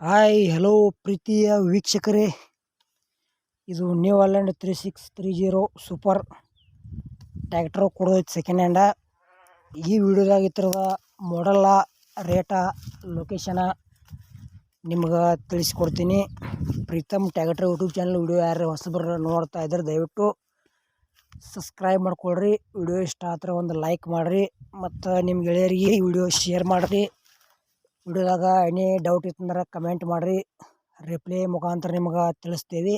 Hi, hello ಪ್ರೀತಿಯ ವೀಕ್ಷಕರೇ. ಇದು new Holland three six three zero super tractor ಕೊಡೋದೈತೆ second hand ಈ ವಿಡಿಯೋದಾಗ ಈ ಥರದ ಮಾಡಲ್ಲ ರೇಟ ಲೊಕೇಶನ ನಿಮ್ಗೆ ತಿಳಿಸ್ಕೊಡ್ತೀನಿ. Preetham tractor YouTube channel video ಯಾರು ಹೊಸಬರು ನೋಡ್ತಾ ಇದ್ದಾರೆ ದಯವಿಟ್ಟು ಸಬ್ಸ್ಕ್ರೈಬ್ ಮಾಡ್ಕೊಳ್ರಿ. ವಿಡಿಯೋ ಇಷ್ಟ ಆದರೆ ಒಂದು ಲೈಕ್ ಮಾಡಿರಿ. ಮತ್ತು ನಿಮ್ಮ ಗೆಳೆಯರಿಗೆ ಈ ವಿಡಿಯೋ ಶೇರ್ ಮಾಡಿರಿ. ವಿಡಿಯೋದಾಗ ಎನಿ ಡೌಟ್ ಇತ್ತಂದ್ರೆ ಕಮೆಂಟ್ ಮಾಡಿರಿ. ರಿಪ್ಲೈ ಮುಖಾಂತರ ನಿಮ್ಗೆ ತಿಳಿಸ್ತೀವಿ.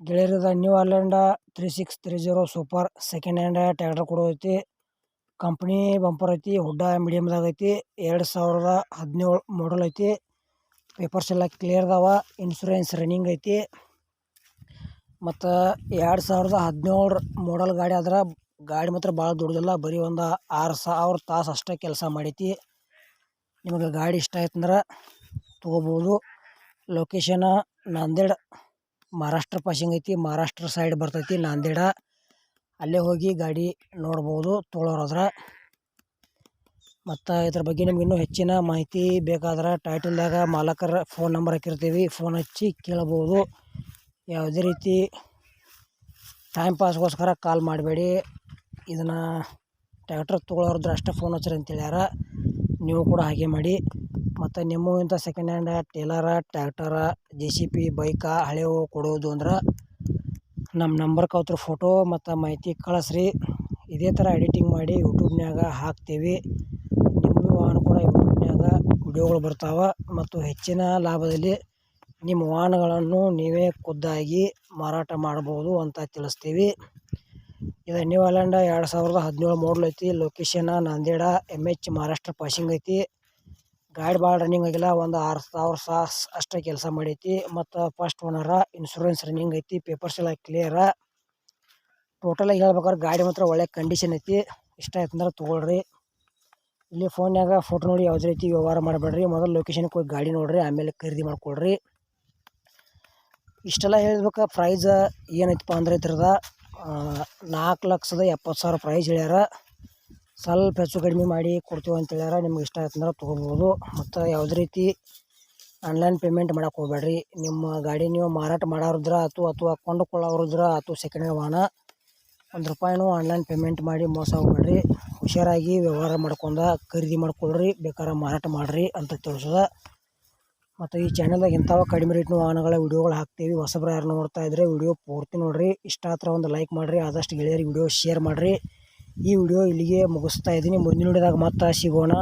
ಗೆಳೆಯರದ new Holland three six three zero super second hand tractor ಕೊಡೋದೈತಿ. Company bumper ಐತಿ ಹುಡ್ಡ ಮೀಡಿಯಮ್ದಾಗ ಐತಿ, ಎರಡು ಸಾವಿರದ ಹದಿನೇಳು ಮಾಡಲ್ ಐತಿ. ಪೇಪರ್ಸ್ ಎಲ್ಲ ಕ್ಲಿಯರ್ ಅದಾವ ಇನ್ಶೂರೆನ್ಸ್ ರನ್ನಿಂಗ್ ಐತಿ. ಮತ್ತು ಎರಡು ಸಾವಿರದ ಹದಿನೇಳು ಮಾಡಲ್ ಗಾಡಿ ಆದ್ರೆ ಗಾಡಿ ಮಾತ್ರ ಭಾಳ ದೊಡ್ಡದಿಲ್ಲ, ಬರೀ ಒಂದು ಆರು ಸಾವಿರ ತಾಸು ಅಷ್ಟೇ ಕೆಲಸ ಮಾಡೈತಿ. ನಿಮಗೆ ಗಾಡಿ ಇಷ್ಟ ಆಯ್ತಂದ್ರೆ ತೊಗೋಬೋದು. ಲೊಕೇಶನ ನಾಂದೇಡ್ ಮಹಾರಾಷ್ಟ್ರ ಪಾಸಿಂಗ್ ಐತಿ. ಮಹಾರಾಷ್ಟ್ರ ಸೈಡ್ ಬರ್ತೈತಿ ನಾಂದೇಡ. ಅಲ್ಲೇ ಹೋಗಿ ಗಾಡಿ ನೋಡ್ಬೋದು ತೊಗೊಳೋರಾದ್ರೆ ಮತ್ತು ಇದ್ರ ಬಗ್ಗೆ ನಿಮ್ಗೆ ಇನ್ನೂ ಹೆಚ್ಚಿನ ಮಾಹಿತಿ ಬೇಕಾದ್ರೆ ಟೈಟಲ್ದಾಗ ಮಾಲಕರ ಫೋನ್ ನಂಬರ್ ಹಾಕಿರ್ತೀವಿ. ಫೋನ್ ಹಚ್ಚಿ ಕೇಳ್ಬೋದು. ಯಾವುದೇ ರೀತಿ ಟೈಮ್ ಪಾಸ್ಗೋಸ್ಕರ ಕಾಲ್ ಮಾಡಬೇಡಿ. ಇದನ್ನು ಟ್ಯಾಕ್ಟ್ರ್ ತೊಗೊಳೋರ್ದ್ರೆ ಅಷ್ಟೇ ಫೋನ್ ಹಚ್ಚಿರಿ ಅಂತ ಹೇಳ್ಯಾರ ನೀವು ಕೂಡ ಹಾಗೆ ಮಾಡಿ. ಮತ್ತು ನಿಮ್ಮ ಇಂಥ second hand trailer tractor J C B bike ಹಳೆವು ಕೊಡೋದು ಅಂದ್ರೆ ನಮ್ಮ ನಂಬರ್ ಕೌತ್ರ ಫೋಟೋ ಮತ್ತು ಮಾಹಿತಿ ಕಳಿಸ್ರಿ. ಇದೇ ಥರ ಎಡಿಟಿಂಗ್ ಮಾಡಿ ಯೂಟ್ಯೂಬ್ನ್ಯಾಗ ಹಾಕ್ತೀವಿ. ನಿಮಗೂ ವಾಹನ ಕೂಡ ಯೂಟ್ಯೂಬ್ನ್ಯಾಗ ವಿಡಿಯೋಗಳು ಬರ್ತಾವೆ. ಮತ್ತು ಹೆಚ್ಚಿನ ಲಾಭದಲ್ಲಿ ನಿಮ್ಮ ವಾಹನಗಳನ್ನು ನೀವೇ ಖುದ್ದಾಗಿ ಮಾರಾಟ ಮಾಡ್ಬೋದು ಅಂತ ತಿಳಿಸ್ತೀವಿ. ಇದು ನ್ಯೂ ಎರಡು ಸಾವಿರದ ಹದಿನೇಳು ಮಾಡಲ್ ಐತಿ. Location Nanded M H Maharashtra passing ಐತಿ. ಗಾಡಿ ಭಾಳ ರನ್ನಿಂಗ್ ಆಗಿಲ್ಲ. ಒಂದು ಆರು ಸಾವಿರ ಸಾಸ್ ಅಷ್ಟೇ ಕೆಲಸ ಮಾಡೈತಿ. ಮತ್ತು ಫಸ್ಟ್ ಓನರ ಇನ್ಶೂರೆನ್ಸ್ ರನ್ನಿಂಗ್ ಐತಿ. ಪೇಪರ್ಸ್ ಎಲ್ಲ ಕ್ಲಿಯರ ಟೋಟಲಾಗಿ ಹೇಳ್ಬೇಕಾದ್ರೆ ಗಾಡಿ ಮಾತ್ರ ಒಳ್ಳೆ ಕಂಡೀಷನ್ ಐತಿ. ಇಷ್ಟ ಆಯ್ತಂದ್ರೆ ತೊಗೊಳ್ರಿ. ಇಲ್ಲಿ ಫೋನ್ಯಾಗ ಫೋಟೋ ನೋಡಿ ಯಾವುದೇ ರೀತಿ ವ್ಯವಹಾರ ಮಾಡಬೇಡ್ರಿ. ಮೊದಲು ಲೊಕೇಶನ್ಗೆ ಹೋಗಿ ಗಾಡಿ ನೋಡಿರಿ. ಆಮೇಲೆ ಖರೀದಿ ಮಾಡಿಕೊಡ್ರಿ ಇಷ್ಟೆಲ್ಲ ಹೇಳ್ಬೇಕು ಪ್ರೈಸ್ ಏನೈತಪ್ಪ ಅಂದ್ರೆ ಇದ್ರದ. ನಾಲ್ಕು ಲಕ್ಷದ ಎಪ್ಪತ್ತು ಸಾವಿರ ಪ್ರೈಸ್ ಹೇಳ್ಯಾರ. ಸ್ವಲ್ಪ ಹೆಚ್ಚು ಕಡಿಮೆ ಮಾಡಿ ಕೊಡ್ತೀವಿ ಅಂತ ಹೇಳ್ಯಾರ. ನಿಮ್ಗೆ ಇಷ್ಟ ಆಯ್ತಂದ್ರೆ ತೊಗೊಬೋದು. ಮತ್ತು ಯಾವುದೇ ರೀತಿ ಆನ್ಲೈನ್ ಪೇಮೆಂಟ್ ಮಾಡಕ್ಕೆ ಹೋಗ್ಬೇಡ್ರಿ. ನಿಮ್ಮ ಗಾಡಿ ನೀವು ಮಾರಾಟ ಮಾಡೋರಿದ್ರೆ ಆಯ್ತು ಅಥವಾ ಕೊಂಡುಕೊಳ್ಳೋರಿದ್ರೆ ಆಯ್ತು ಸೆಕೆಂಡ್ ಹ್ಯಾಂಡ್ ವಾಹನ, ಒಂದು ರೂಪಾಯಿನೂ ಆನ್ಲೈನ್ ಪೇಮೆಂಟ್ ಮಾಡಿ ಮೋಸ ಹೋಗ್ಬೇಡ್ರಿ. ಹುಷಾರಾಗಿ ವ್ಯವಹಾರ ಮಾಡ್ಕೊಂಡು ಖರೀದಿ ಮಾಡ್ಕೊಳ್ರಿ. ಬೇಕಾದ್ರೆ ಮಾರಾಟ ಮಾಡಿರಿ ಅಂತ ತಿಳಿಸೋದ. ಮತ್ತು ಈ ಚಾನಲ್ದಾಗ ಇಂಥವ ಕಡಿಮೆ ರೇಟ್ನ ವಾಹನಗಳ ವೀಡಿಯೋಗಳು ಹಾಕ್ತೀವಿ. ಹೊಸಬ್ರು ಯಾರು ನೋಡ್ತಾ ಇದ್ದರೆ ವಿಡಿಯೋ ಪೂರ್ತಿ ನೋಡಿರಿ. ಇಷ್ಟ ಹತ್ರ ಒಂದು ಲೈಕ್ ಮಾಡಿರಿ, ಆದಷ್ಟು ಗೆಳೆಯರಿಗೆ ವಿಡಿಯೋ ಶೇರ್ ಮಾಡಿರಿ. ಈ ವಿಡಿಯೋ ಇಲ್ಲಿಗೆ ಮುಗಿಸ್ತಾ ಇದ್ದೀನಿ. ಮುಂದಿನ ವಿಡಿಯೋದಾಗ ಮತ್ತೆ ಸಿಗೋಣ.